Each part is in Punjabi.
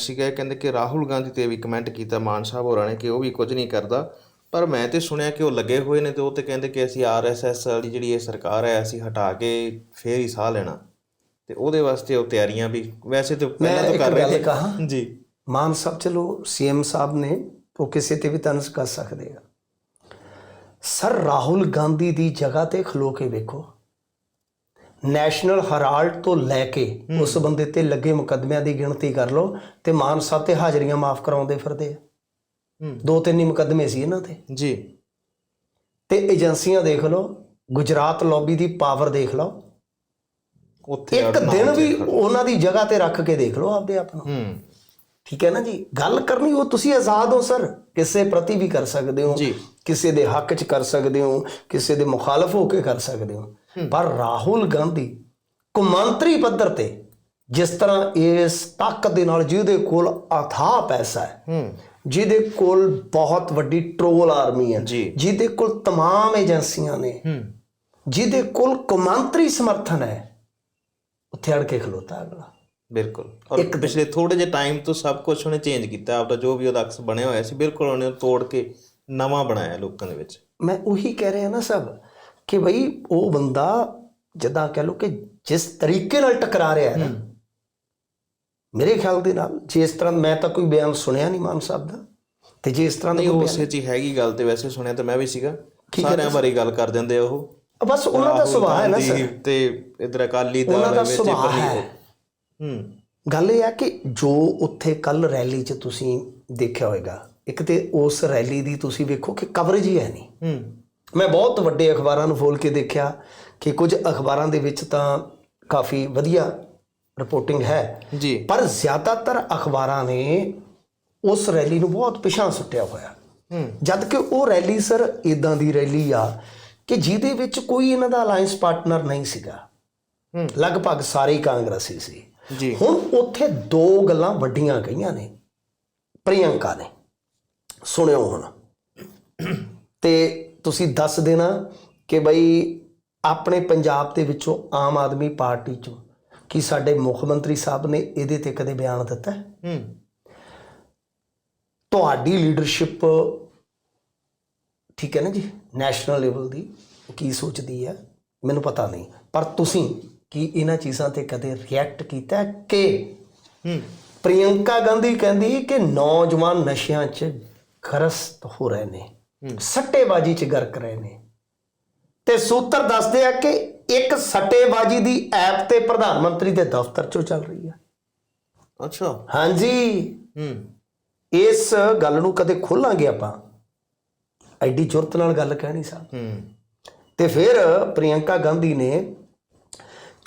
ਸੀਗਾ ਇਹ ਕਹਿੰਦੇ ਕਿ ਰਾਹੁਲ ਗਾਂਧੀ ਤੇ ਵੀ ਕਮੈਂਟ ਕੀਤਾ ਮਾਨ ਸਾਹਿਬ ਹੋਰਾਂ ਨੇ ਕਿ ਉਹ ਵੀ ਕੁਝ ਨਹੀਂ ਕਰਦਾ। ਪਰ ਮੈਂ ਤੇ ਸੁਣਿਆ ਕਿ ਉਹ ਲੱਗੇ ਹੋਏ ਨੇ ਤੇ ਉਹ ਤੇ ਕਹਿੰਦੇ ਕਿ ਅਸੀਂ ਆਰਐਸਐਸ ਵਾਲੀ ਜਿਹੜੀ ਇਹ ਸਰਕਾਰ ਹੈ ਅਸੀਂ ਹਟਾ ਕੇ ਫੇਰ ਹੀ ਸਾਹ ਲੈਣਾ। ਤੇ ਉਹਦੇ ਵਾਸਤੇ ਉਹ ਤਿਆਰੀਆਂ ਵੀ ਵੈਸੇ ਤਾਂ ਪਹਿਲਾਂ ਤੋਂ ਕਰ ਰਹੇ ਨੇ? ਜੀ। ਮਾਨ ਸਾਹਿਬ ਚਲੋ ਸੀਐਮ ਸਾਹਿਬ ਨੇ ਉਹ ਕਿਸੇ ਤੇ ਵੀ ਤਨਸ ਕਰ ਸਕਦੇ ਆ। ਸਰ ਰਾਹੁਲ ਗਾਂਧੀ ਦੀ ਜਗ੍ਹਾ ਤੇ ਖਲੋ ਕੇ ਵੇਖੋ। ਨੈਸ਼ਨਲ ਹੈਰਾਲਡ ਤੋਂ ਲੈ ਕੇ ਉਸ ਬੰਦੇ ਤੇ ਲੱਗੇ ਮੁਕੱਦਮਿਆਂ ਦੀ ਗਿਣਤੀ ਕਰ ਲਓ ਤੇ ਮਾਨ ਸਾਹਿਬ ਤੇ ਹਾਜ਼ਰੀਆਂ ਮਾਫ ਕਰਾਉਂਦੇ ਫਿਰਦੇ ਆ। ਦੋ ਤਿੰਨ ਹੀ ਮੁਕੱਦਮੇ ਸੀ ਇਹਨਾਂ ਤੇ। ਜੀ। ਤੇ ਏਜੰਸੀਆਂ ਦੇਖ ਲਓ ਗੁਜਰਾਤ ਲੌਬੀ ਦੀ ਪਾਵਰ ਦੇਖ ਲਓ। ਉੱਥੇ ਇੱਕ ਦਿਨ ਵੀ। ਉਹਨਾਂ ਦੀ ਜਗ੍ਹਾ ਤੇ ਰੱਖ ਕੇ ਦੇਖ ਲਓ ਆਪਦੇ ਆਪ ਨੂੰ। ਹੂੰ। ਠੀਕ ਹੈ ਨਾ ਜੀ? ਗੱਲ ਕਰਨੀ ਉਹ ਤੁਸੀਂ ਆਜ਼ਾਦ ਹੋ ਸਰ। ਕਿਸੇ ਪ੍ਰਤੀ ਵੀ ਕਰ ਸਕਦੇ ਹੋ। ਕਿਸੇ ਦੇ ਹੱਕ 'ਚ ਕਰ ਸਕਦੇ ਹੋ। ਕਿਸੇ ਦੇ ਮੁਖਾਲਫ ਹੋ ਕੇ ਕਰ ਸਕਦੇ ਹੋ। ਪਰ ਰਾਹੁਲ ਗਾਂਧੀ ਕੌਮਾਂਤਰੀ ਪੱਧਰ ਤੇ ਜਿਸ ਤਰ੍ਹਾਂ ਇਸ ਤਾਕਤ ਦੇ ਨਾਲ ਜਿਹਦੇ ਕੋਲ ਅਥਾਹ ਪੈਸਾ ਹੈ ਹੂੰ ਜਿਹਦੇ ਕੋਲ ਬਹੁਤ ਵੱਡੀ ਟਰੋਲ ਆਰਮੀ ਹੈ ਜੀ। ਜਿਹਦੇ ਕੋਲ तमाम ਏਜੰਸੀਆਂ ਨੇ ਹੂੰ ਜਿਹਦੇ ਕੋਲ ਕੌਮਾਂਤਰੀ ਸਮਰਥਨ ਹੈ ਉੱਥੇ ਅੜ ਕੇ ਖਲੋਤਾ ਅਗਲਾ ਬਿਲਕੁਲ ਔਰ ਪਿਛਲੇ ਥੋੜੇ ਜਿਹੇ ਟਾਈਮ ਤੋਂ ਸਭ ਕੁਝ ਉਹਨੇ ਚੇਂਜ ਕੀਤਾ ਆਪਦਾ ਜੋ ਵੀ ਉਹਦਾ ਅਕਸ ਬਣਿਆ ਹੋਇਆ ਸੀ ਬਿਲਕੁਲ ਉਹਨੇ ਤੋੜ ਕੇ ਨਵਾਂ ਬਣਾਇਆ ਲੋਕਾਂ ਦੇ ਵਿੱਚ ਮੈਂ ਉਹੀ ਕਹਿ ਰਿਹਾ ਨਾ ਸਭ ਕਿ ਬਈ ਉਹ ਬੰਦਾ ਜਦਾਂ ਕਹਿ ਲੋ ਕਿ ਜਿਸ ਤਰੀਕੇ ਨਾਲ ਟਕਰਾ ਰਿਹਾ ਹੈ ਨਾ ਮੇਰੇ ਖਿਆਲ ਦੇ ਨਾਲ ਜੇ ਇਸ ਤਰ੍ਹਾਂ ਮੈਂ ਤਾਂ ਕੋਈ ਬਿਆਨ ਸੁਣਿਆ ਨਹੀਂ ਮਾਨ ਸਾਹਿਬ ਦਾ ਤੇ ਜੇ ਇਸ ਤਰ੍ਹਾਂ ਦਾ ਕੋਈ ਉਹ ਉਸੇ ਹੀ ਹੈਗੀ ਗੱਲ ਤੇ ਵੈਸੇ ਸੁਣਿਆ ਤਾਂ ਮੈਂ ਵੀ ਸੀਗਾ। ਸਾਰਿਆਂ ਬਾਰੇ ਗੱਲ ਕਰ ਦਿੰਦੇ ਆ ਉਹ। ਬਸ ਉਹਨਾਂ ਦਾ ਸੁਭਾਅ ਹੈ ਨਾ ਸਰ। ਤੇ ਇਧਰ ਅਕਾਲੀ ਦਲ ਦਾ ਵਿੱਚ ਬਣੀ ਹੈ। ਗੱਲ ਇਹ ਹੈ ਕਿ ਜੋ ਉੱਥੇ ਕੱਲ ਰੈਲੀ 'ਚ ਤੁਸੀਂ ਦੇਖਿਆ ਹੋਵੇਗਾ ਇੱਕ ਤੇ ਉਸ ਰੈਲੀ ਦੀ ਤੁਸੀਂ ਵੇਖੋ ਕਿ ਕਵਰੇਜ ਹੀ ਹੈ ਨਹੀਂ। ਹੂੰ। ਮੈਂ ਬਹੁਤ ਵੱਡੇ ਅਖਬਾਰਾਂ ਨੂੰ ਫੋਲ ਕੇ ਦੇਖਿਆ ਕਿ ਕੁਝ ਅਖਬਾਰਾਂ ਦੇ ਵਿੱਚ ਤਾਂ ਕਾਫੀ ਵਧੀਆ ਰਿਪੋਰਟਿੰਗ ਹੈ। ਜੀ। ਪਰ ਜ਼ਿਆਦਾਤਰ ਅਖਬਾਰਾਂ ਨੇ ਉਸ ਰੈਲੀ ਨੂੰ ਬਹੁਤ ਪਿਛਾਂ ਸੁੱਟਿਆ ਹੋਇਆ। ਜਦ ਕਿ ਉਹ ਰੈਲੀ ਸਰ ਇਦਾਂ ਦੀ ਰੈਲੀ ਆ ਕਿ ਜਿਹਦੇ ਵਿੱਚ ਕੋਈ ਇਹਨਾਂ ਦਾ ਅਲਾਈਅੰਸ ਪਾਰਟਨਰ ਨਹੀਂ ਸੀਗਾ। ਲਗਭਗ ਸਾਰੇ ਕਾਂਗਰਸੀ ਸੀ। ਜੀ। ਹੁਣ ਉੱਥੇ ਦੋ ਗੱਲਾਂ ਵੱਡੀਆਂ ਕਹੀਆਂ ਨੇ। ਪ੍ਰਿਯੰਕਾ ਨੇ। ਸੁਣਿਓ ਹੁਣ। ਤੇ ਤੁਸੀਂ ਦੱਸ ਦੇਣਾ ਕਿ ਬਈ ਆਪਣੇ ਪੰਜਾਬ ਦੇ ਵਿੱਚੋਂ ਆਮ ਆਦਮੀ ਪਾਰਟੀ ਚੋਂ ਕੀ ਸਾਡੇ ਮੁੱਖ ਮੰਤਰੀ ਸਾਹਿਬ ਨੇ ਇਹਦੇ ਤੇ ਕਦੇ ਬਿਆਨ ਦਿੱਤਾ ਹੈ? ਹੂੰ। ਤੁਹਾਡੀ ਲੀਡਰਸ਼ਿਪ ਠੀਕ ਹੈ ਨਾ ਜੀ? ਨੈਸ਼ਨਲ ਲੈਵਲ ਦੀ ਕੀ ਸੋਚਦੀ ਹੈ? ਮੈਨੂੰ ਪਤਾ ਨਹੀਂ। ਪਰ ਤੁਸੀਂ ਕੀ ਇਹਨਾਂ ਚੀਜ਼ਾਂ ਤੇ ਕਦੇ ਰਿਐਕਟ ਕੀਤਾ ਕਿ ਹੂੰ। ਪ੍ਰਿਯੰਕਾ ਗਾਂਧੀ ਕਹਿੰਦੀ ਕਿ ਨੌਜਵਾਨ ਨਸ਼ਿਆਂ 'ਚ ਗ੍ਰਸਤ ਹੋ ਰਹੇ ਨੇ? ਸੱਟੇਬਾਜ਼ੀ 'ਚ ਗਰਕ ਰਹੇ ਨੇ। ਤੇ ਸੂਤਰ ਦੱਸਦੇ ਆ ਕਿ ਇੱਕ ਸੱਟੇਬਾਜ਼ੀ ਦੀ ਐਪ ਤੇ ਪ੍ਰਧਾਨ ਮੰਤਰੀ ਦੇ ਦਫ਼ਤਰ 'ਚੋਂ ਚੱਲ ਰਹੀ ਆ। ਅੱਛਾ। ਹਾਂਜੀ। ਹੂੰ। ਇਸ ਗੱਲ ਨੂੰ ਕਦੇ ਖੋਲਾਂਗੇ ਆਪਾਂ? ਐਡੀ ਜ਼ੁਰਤ ਨਾਲ ਗੱਲ ਕਹਿਣੀ ਸਾਹਿਬ ਹੂੰ। ਤੇ ਫਿਰ ਪ੍ਰਿਯੰਕਾ ਗਾਂਧੀ ਨੇ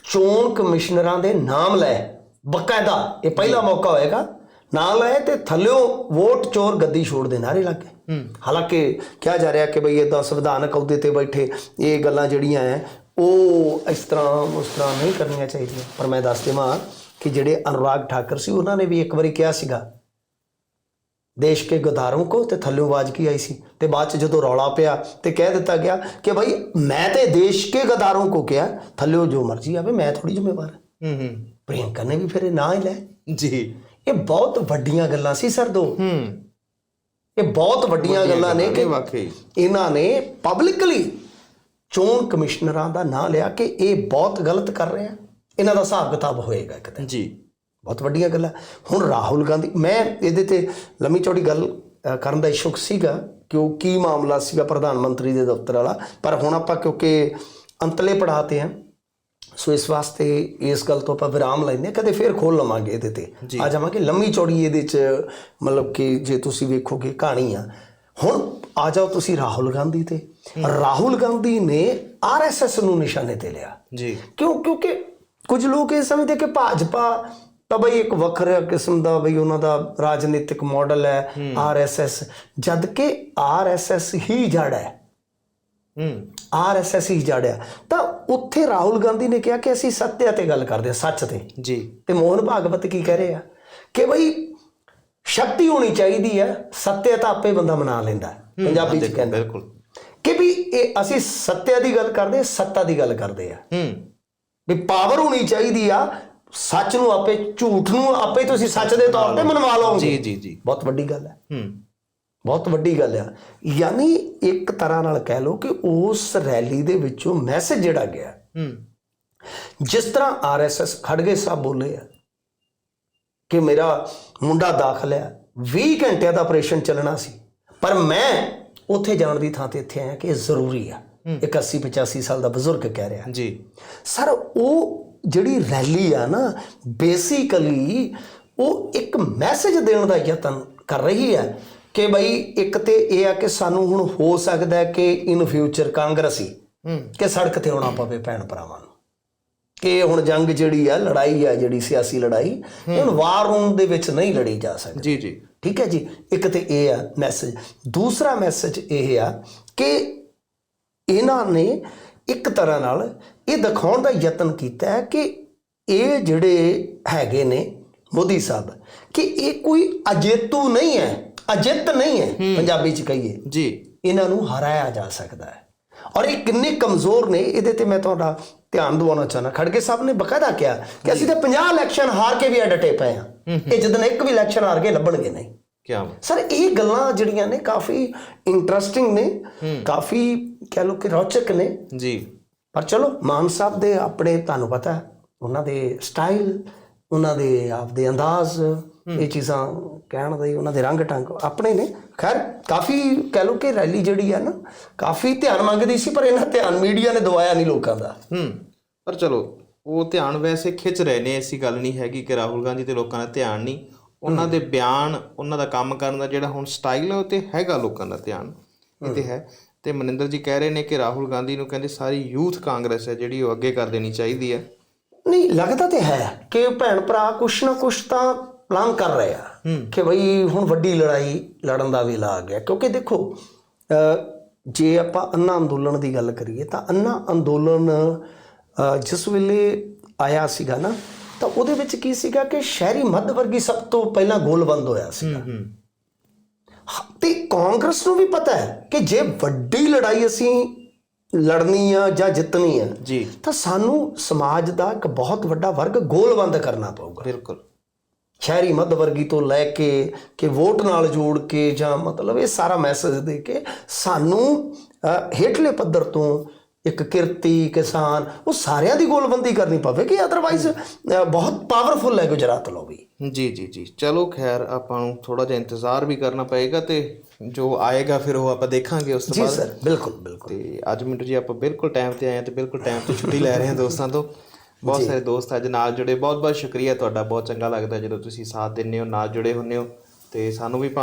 ਚੋਣ ਕਮਿਸ਼ਨਰਾਂ ਦੇ ਨਾਮ ਲੈ ਬਕਾਇਦਾ। ਇਹ ਪਹਿਲਾ ਮੌਕਾ ਹੋਏਗਾ। ਨਾਮ ਲਏ ਤੇ ਥੱਲਿਓ ਵੋਟ ਚੋਰ ਗੱਦੀ ਛੋੜ ਦੇ ਨਾਰੇ ਲੱਗੇ ਹਾਲਾਂਕਿ ਕਿਹਾ ਜਾ ਰਿਹਾ ਕਿ ਬਈ ਇਹ ਸੰਵਿਧਾਨਕ ਅਹੁਦੇ ਤੇ ਬੈਠੇ ਇਹ ਗੱਲਾਂ ਜਿਹੜੀਆਂ ਐ ਉਹ ਇਸ ਤਰ੍ਹਾਂ ਉਸ ਤਰ੍ਹਾਂ ਨਹੀਂ ਕਰਨੀਆਂ ਚਾਹੀਦੀਆਂ। ਪਰ ਮੈਂ ਦੱਸ ਦੇਵਾਂ ਕਿ ਜਿਹੜੇ ਅਨੁਰਾਗ ਠਾਕਰ ਸੀ ਉਹਨਾਂ ਨੇ ਵੀ ਇੱਕ ਵਾਰੀ ਕਿਹਾ ਸੀਗਾ ਦੇਸ਼ ਕੇ ਗਦਾਰੋਂ ਕੋ ਤੇ ਥੱਲੇ ਆਵਾਜ਼ ਕੀ ਆਈ ਸੀ? ਤੇ ਬਾਅਦ ਚ ਜਦੋਂ ਰੌਲਾ ਪਿਆ ਤੇ ਕਹਿ ਦਿੱਤਾ ਗਿਆ ਕਿ ਭਾਈ ਮੈਂ ਤੇ ਦੇਸ਼ ਕੇ ਗਦਾਰੋਂ ਕੋ ਕਿਹਾ ਥੱਲੇ ਜੋ ਮਰਜ਼ੀ ਆਵੇ ਮੈਂ ਥੋੜੀ ਜ਼ਿੰਮੇਵਾਰ ਹਾਂ। ਹੂੰ ਹੂੰ। ਪ੍ਰਿਯੰਕਾ ਨੇ ਵੀ ਫਿਰ ਇਹ ਨਾਂ ਹੀ ਲੈ ਜੀ। ਇਹ ਬਹੁਤ ਵੱਡੀਆਂ ਗੱਲਾਂ ਸੀ ਸਰ ਦੋ। ਹੂੰ। ਇਹ ਬਹੁਤ ਵੱਡੀਆਂ ਗੱਲਾਂ ਨੇ ਕਿ ਵਾਕਈ। ਇਹਨਾਂ ਨੇ ਪਬਲਿਕਲੀ ਚੋਣ ਕਮਿਸ਼ਨਰਾਂ ਦਾ ਨਾਂ ਲਿਆ ਕਿ ਇਹ ਬਹੁਤ ਗਲਤ ਕਰ ਰਹੇ ਆ। ਇਹਨਾਂ ਦਾ ਹਿਸਾਬ ਕਿਤਾਬ ਹੋਏਗਾ ਇੱਕ ਦਿਨ। ਜੀ। ਬਹੁਤ ਵੱਡੀਆਂ ਗੱਲਾਂ। ਹੁਣ ਰਾਹੁਲ ਗਾਂਧੀ ਮੈਂ ਇਹਦੇ ਤੇ ਲੰਮੀ ਚੌੜੀ ਗੱਲ ਕਰਨ ਦਾ ਇਸ਼ੁਕ ਸੀਗਾ ਕਿ ਉਹ ਕੀ ਮਾਮਲਾ ਸੀਗਾ ਪ੍ਰਧਾਨ ਮੰਤਰੀ ਦੇ ਦਫ਼ਤਰ ਵਾਲਾ। ਪਰ ਹੁਣ ਆਪਾਂ ਕਿਉਂਕਿ ਅੰਤਲੇ ਪੜਾਤੇ ਆ ਸੋ ਇਸ ਵਾਸਤੇ ਇਸ ਗੱਲ ਤੋਂ ਆਪਾਂ ਵਿਰਾਮ ਹਾਂ ਕਦੇ ਫੇਰ ਖੋਲ ਲਵਾਂਗੇ ਇਹਦੇ ਤੇ। ਆ ਜਾਵਾਂਗੇ ਲੰਮੀ ਚੌੜੀ ਇਹਦੇ ਚ ਮਤਲਬ ਕਿ ਜੇ ਤੁਸੀਂ ਵੇਖੋਗੇ ਕਹਾਣੀ ਆ। ਹੁਣ ਆ ਜਾਓ ਤੁਸੀਂ ਰਾਹੁਲ ਗਾਂਧੀ ਤੇ। ਰਾਹੁਲ ਗਾਂਧੀ ਨੇ ਆਰਐਸਐਸ ਨੂੰ ਨਿਸ਼ਾਨੇ ਤੇ ਲਿਆ। ਜੀ। ਕਿਉਂ? ਕਿਉਂਕਿ ਕੁਝ ਲੋਕ ਇਹ ਸਮਝਦੇ ਕਿ ਭਾਜਪਾ ਤਾਂ ਬਈ ਇੱਕ ਵੱਖਰਾ ਕਿਸਮ ਦਾ ਬਈ ਉਹਨਾਂ ਦਾ ਰਾਜਨੀਤਿਕ ਮਾਡਲ ਹੈ ਆਰਐਸਐਸ ਜਦ ਕਿ ਆਰਐਸਐਸ ਹੀ ਜੜ ਹੈ। ਹੂੰ। ਆਰਐਸਐਸ ਹੀ ਜੜਿਆ। ਤਾਂ ਉੱਥੇ ਰਾਹੁਲ ਗਾਂਧੀ ਨੇ ਕਿਹਾ ਕਿ ਅਸੀਂ ਸੱਤਿਆ ਤੇ ਗੱਲ ਕਰਦੇ ਹਾਂ ਸੱਚ ਤੇ। ਜੀ। ਤੇ ਮੋਹਨ ਭਾਗਵਤ ਕੀ ਕਹਿ ਰਹੇ ਆ? ਕਿ ਬਈ ਸ਼ਕਤੀ ਹੋਣੀ ਚਾਹੀਦੀ ਹੈ ਸੱਤਿਆ ਤਾਂ ਆਪੇ ਬੰਦਾ ਮਨਾ ਲੈਂਦਾ। ਪੰਜਾਬੀ ਚ ਕਹਿੰਦੇ। ਬਿਲਕੁਲ। ਕਿ ਵੀ ਇਹ ਅਸੀਂ ਸੱਤਿਆ ਦੀ ਗੱਲ ਕਰਦੇ ਹਾਂ, ਸੱਤਾ ਦੀ ਗੱਲ ਕਰਦੇ ਆ ਹੂੰ। ਵੀ ਪਾਵਰ ਹੋਣੀ ਚਾਹੀਦੀ ਆ ਸੱਚ ਨੂੰ ਆਪੇ ਝੂਠ ਨੂੰ ਆਪੇ ਤੁਸੀਂ ਸੱਚ ਦੇ ਤੌਰ ਤੇ ਮਨਵਾ ਲਓਗੇ। ਜੀ ਜੀ ਜੀ। ਬਹੁਤ ਵੱਡੀ ਗੱਲ ਹੈ। ਹੂੰ। ਬਹੁਤ ਵੱਡੀ ਗੱਲ ਆ। ਯਾਨੀ ਇੱਕ ਤਰ੍ਹਾਂ ਨਾਲ ਕਹਿ ਲਓ ਕਿ ਉਸ ਰੈਲੀ ਦੇ ਵਿੱਚੋਂ ਮੈਸੇਜ ਜਿਹੜਾ ਗਿਆ। ਹੂੰ। ਜਿਸ ਤਰ੍ਹਾਂ ਆਰਐਸਐਸ ਖੜਗੇ ਸਾਹਿਬ ਬੋਲੇ ਆ ਕਿ ਮੇਰਾ ਮੁੰਡਾ ਦਾਖਲ ਆ। 20 ਘੰਟਿਆਂ ਦਾ ਆਪਰੇਸ਼ਨ ਚੱਲਣਾ ਸੀ। ਪਰ ਮੈਂ ਉੱਥੇ ਜਾਣ ਦੀ ਥਾਂ ਤੇ ਇੱਥੇ ਆਇਆ ਕਿ ਇਹ ਜ਼ਰੂਰੀ ਆ। ਇੱਕ 80 85 ਸਾਲ ਦਾ ਬਜ਼ੁਰਗ ਕਹਿ ਰਿਹਾ। ਜੀ। ਸਰ ਉਹ ਜਿਹੜੀ ਰੈਲੀ ਆ ਨਾ ਬੇਸਿਕਲੀ ਉਹ ਇੱਕ ਮੈਸੇਜ ਦੇਣ ਦਾ ਯਤਨ ਕਰ ਰਹੀ ਹੈ ਕਿ ਬਈ ਇੱਕ ਤੇ ਇਹ ਆ ਕਿ ਸਾਨੂੰ ਹੁਣ ਹੋ ਸਕਦਾ ਹੈ ਕਿ ਇਨ ਫਿਊਚਰ ਕਾਂਗਰਸੀ ਹੂੰ। ਕਿ ਸੜਕ ਤੇ ਆਉਣਾ ਪਵੇ ਭੈਣ ਭਰਾਵਾਂ ਨੂੰ। ਕਿ ਹੁਣ ਜੰਗ ਜਿਹੜੀ ਆ ਲੜਾਈ ਆ ਜਿਹੜੀ ਸਿਆਸੀ ਲੜਾਈ ਹੁਣ ਵਾਰ ਰੂਮ ਦੇ ਵਿੱਚ ਨਹੀਂ ਲੜੀ ਜਾ ਸਕਦੀ। ਜੀ ਜੀ। ਠੀਕ ਹੈ ਜੀ? ਇੱਕ ਤੇ ਇਹ ਆ ਮੈਸੇਜ ਦੂਸਰਾ ਮੈਸੇਜ ਇਹ ਆ ਕਿ ਇਹਨਾਂ ਨੇ ਇੱਕ ਤਰ੍ਹਾਂ ਨਾਲ ਇਹ ਦਿਖਾਉਣ ਦਾ ਯਤਨ ਕੀਤਾ ਹੈ ਕਿ ਇਹ ਜਿਹੜੇ ਹੈਗੇ ਨੇ ਮੋਦੀ ਸਾਹਿਬ ਕਿ ਇਹ ਕੋਈ ਅਜੇਤੂ ਨਹੀਂ ਹੈ। ਅਜਿੱਤ ਨਹੀਂ ਹੈ ਪੰਜਾਬੀ ਚ ਕਹੀਏ। ਜੀ। ਇਹਨਾਂ ਨੂੰ ਹਰਾਇਆ ਜਾ ਸਕਦਾ ਹੈ। ਔਰ ਇਹ ਕਿੰਨੇ ਕਮਜ਼ੋਰ ਨੇ ਇਹਦੇ ਤੇ ਮੈਂ ਤੁਹਾਡਾ ਧਿਆਨ ਦਿਵਾਉਣਾ ਚਾਹਨਾ ਖੜਗੇ ਸਾਹਿਬ ਨੇ ਬਕਾਇਦਾ ਕਿਹਾ ਕਿ ਅਸੀਂ ਤਾਂ 50 ਇਲੈਕਸ਼ਨ ਹਾਰ ਕੇ ਵੀ ਅਡਟੇ ਪਏ ਆ ਇਹ ਜਦੋਂ ਇੱਕ ਵੀ ਇਲੈਕਸ਼ਨ ਹਾਰ ਕੇ ਲੱਭਣਗੇ ਨਹੀਂ। ਕੀ ਸਰ ਇਹ ਗੱਲਾਂ ਜਿਹੜੀਆਂ ਨੇ ਕਾਫੀ ਇੰਟਰਸਟਿੰਗ ਨੇ ਕਾਫੀ ਕਹਿ ਲਓ ਕਿ ਰੌਚਕ ਨੇ। ਜੀ। ਪਰ ਚਲੋ ਮਾਨ ਸਾਹਿਬ ਦੇ ਆਪਣੇ ਤੁਹਾਨੂੰ ਪਤਾ ਉਹਨਾਂ ਦੇ ਸਟਾਈਲ ਉਹਨਾਂ ਦੇ ਆਪਦੇ ਅੰਦਾਜ਼ ਇਹ ਚੀਜ਼ਾਂ ਕਹਿਣ ਦੇ ਉਹਨਾਂ ਦੇ ਰੰਗ ਟੰਗ ਆਪਣੇ ਨੇ। ਖੈਰ ਕਾਫੀ ਕਹਿ ਲਓ ਕਿ ਰੈਲੀ ਜਿਹੜੀ ਆ ਨਾ ਕਾਫੀ ਧਿਆਨ ਮੰਗਦੀ ਸੀ ਪਰ ਇਹਨਾਂ ਧਿਆਨ ਮੀਡੀਆ ਨੇ ਦਵਾਇਆ ਨਹੀਂ ਲੋਕਾਂ ਦਾ। ਹੂੰ। ਪਰ ਚਲੋ ਉਹ ਧਿਆਨ ਵੈਸੇ ਖਿੱਚ ਰਹੇ ਨੇ ਐਸੀ ਗੱਲ ਨਹੀਂ ਹੈਗੀ ਕਿ ਰਾਹੁਲ ਗਾਂਧੀ ਤੇ ਲੋਕਾਂ ਦਾ ਧਿਆਨ ਨਹੀਂ। ਉਹਨਾਂ ਦੇ ਬਿਆਨ ਉਹਨਾਂ ਦਾ ਕੰਮ ਕਰਨ ਦਾ ਜਿਹੜਾ ਹੁਣ ਸਟਾਈਲ ਹੈ ਉਹ ਤੇ ਹੈਗਾ ਲੋਕਾਂ ਦਾ ਧਿਆਨ। ਇਹ ਤੇ ਹੈ। ਤੇ ਮਨਿੰਦਰ ਜੀ ਕਹਿ ਰਹੇ ਨੇ ਕਿ ਰਾਹੁਲ ਗਾਂਧੀ ਨੂੰ ਕਹਿੰਦੇ ਸਾਰੀ ਯੂਥ ਕਾਂਗਰਸ ਹੈ ਜਿਹੜੀ ਉਹ ਅੱਗੇ ਕਰ ਦੇਣੀ ਚਾਹੀਦੀ ਹੈ। ਨਹੀਂ ਲੱਗਦਾ ਤੇ ਹੈ ਕਿ ਭੈਣ ਭਰਾ ਕੁਛ ਨਾ ਕੁਛ ਤਾਂ ਪਲਾਨ ਕਰ ਰਹੇ ਆ ਕਿ ਬਈ ਹੁਣ ਵੱਡੀ ਲੜਾਈ ਲੜਨ ਦਾ ਵੇਲਾ ਆ ਗਿਆ ਕਿਉਂਕਿ ਦੇਖੋ ਜੇ ਆਪਾਂ ਅੰਨਾ ਅੰਦੋਲਨ ਦੀ ਗੱਲ ਕਰੀਏ ਤਾਂ ਅੰਨਾ ਅੰਦੋਲਨ ਜਿਸ ਵੇਲੇ ਆਇਆ ਸੀਗਾ ਨਾ ਤਾਂ ਉਹਦੇ ਵਿੱਚ ਕੀ ਸੀਗਾ ਕਿ ਸ਼ਹਿਰੀ ਮੱਧ ਵਰਗੀ ਸਭ ਤੋਂ ਪਹਿਲਾਂ ਗੋਲਬੰਦ ਹੋਇਆ ਸੀ ਤੇ ਕਾਂਗਰਸ ਨੂੰ ਵੀ ਪਤਾ ਹੈ ਕਿ ਜੇ ਵੱਡੀ ਲੜਾਈ ਅਸੀਂ ਲੜਨੀ ਆ ਜਾਂ ਜਿੱਤਣੀ ਆ ਜੀ। ਤਾਂ ਸਾਨੂੰ ਸਮਾਜ ਦਾ ਇੱਕ ਬਹੁਤ ਵੱਡਾ ਵਰਗ ਗੋਲਬੰਦ ਕਰਨਾ ਪਊਗਾ। ਬਿਲਕੁਲ। ਸ਼ਹਿਰੀ ਮੱਧ ਵਰਗੀ ਤੋਂ ਲੈ ਕੇ ਕਿ ਵੋਟ ਨਾਲ ਜੋੜ ਕੇ ਜਾਂ ਮਤਲਬ ਇਹ ਸਾਰਾ ਮੈਸੇਜ ਦੇ ਕੇ ਸਾਨੂੰ ਹੇਠਲੇ ਪੱਧਰ ਤੋਂ ਇੱਕ ਕਿਰਤੀ ਕਿਸਾਨ ਉਹ ਸਾਰਿਆਂ ਦੀ ਗੋਲਬੰਦੀ ਕਰਨੀ ਪਵੇਗੀ ਅਦਰਵਾਈਜ਼ ਬਹੁਤ ਪਾਵਰਫੁਲ ਹੈ ਗੁਜਰਾਤ ਲੋਬੀ ਜੀ ਜੀ ਜੀ। ਚਲੋ ਖੈਰ ਆਪਾਂ ਨੂੰ ਥੋੜਾ ਜਿਹਾ ਇੰਤਜ਼ਾਰ ਵੀ ਕਰਨਾ ਪਏਗਾ ਤੇ ਜੋ ਆਏਗਾ ਫਿਰ ਉਹ ਆਪਾਂ ਦੇਖਾਂਗੇ ਉਸ ਤੋਂ ਜੀ ਬਾਅਦ। ਸਰ ਬਿਲਕੁਲ ਬਿਲਕੁਲ। ਤੇ ਅੱਜ ਮਿੰਟੂ ਜੀ ਆਪਾਂ ਬਿਲਕੁਲ ਟਾਈਮ ਤੇ ਆਏ ਹਾਂ ਤੇ ਬਿਲਕੁਲ ਟਾਈਮ ਤੇ ਛੁੱਟੀ ਲੈ ਰਹੇ ਹਾਂ ਦੋਸਤਾਂ ਤੋਂ। ਬਹੁਤ ਸਾਰੇ ਦੋਸਤ ਅੱਜ ਨਾਲ ਜੁੜੇ। ਬਹੁਤ ਬਹੁਤ ਸ਼ੁਕਰੀਆ ਤੁਹਾਡਾ। ਬਹੁਤ ਚੰਗਾ ਲੱਗਦਾ ਜਦੋਂ ਤੁਸੀਂ ਸਾਥ ਦਿੰਦੇ ਹੋ ਨਾਲ ਜੁੜੇ ਹੁੰਦੇ ਹੋ। ਤੇ ਸਾਨੂੰ ਵੀ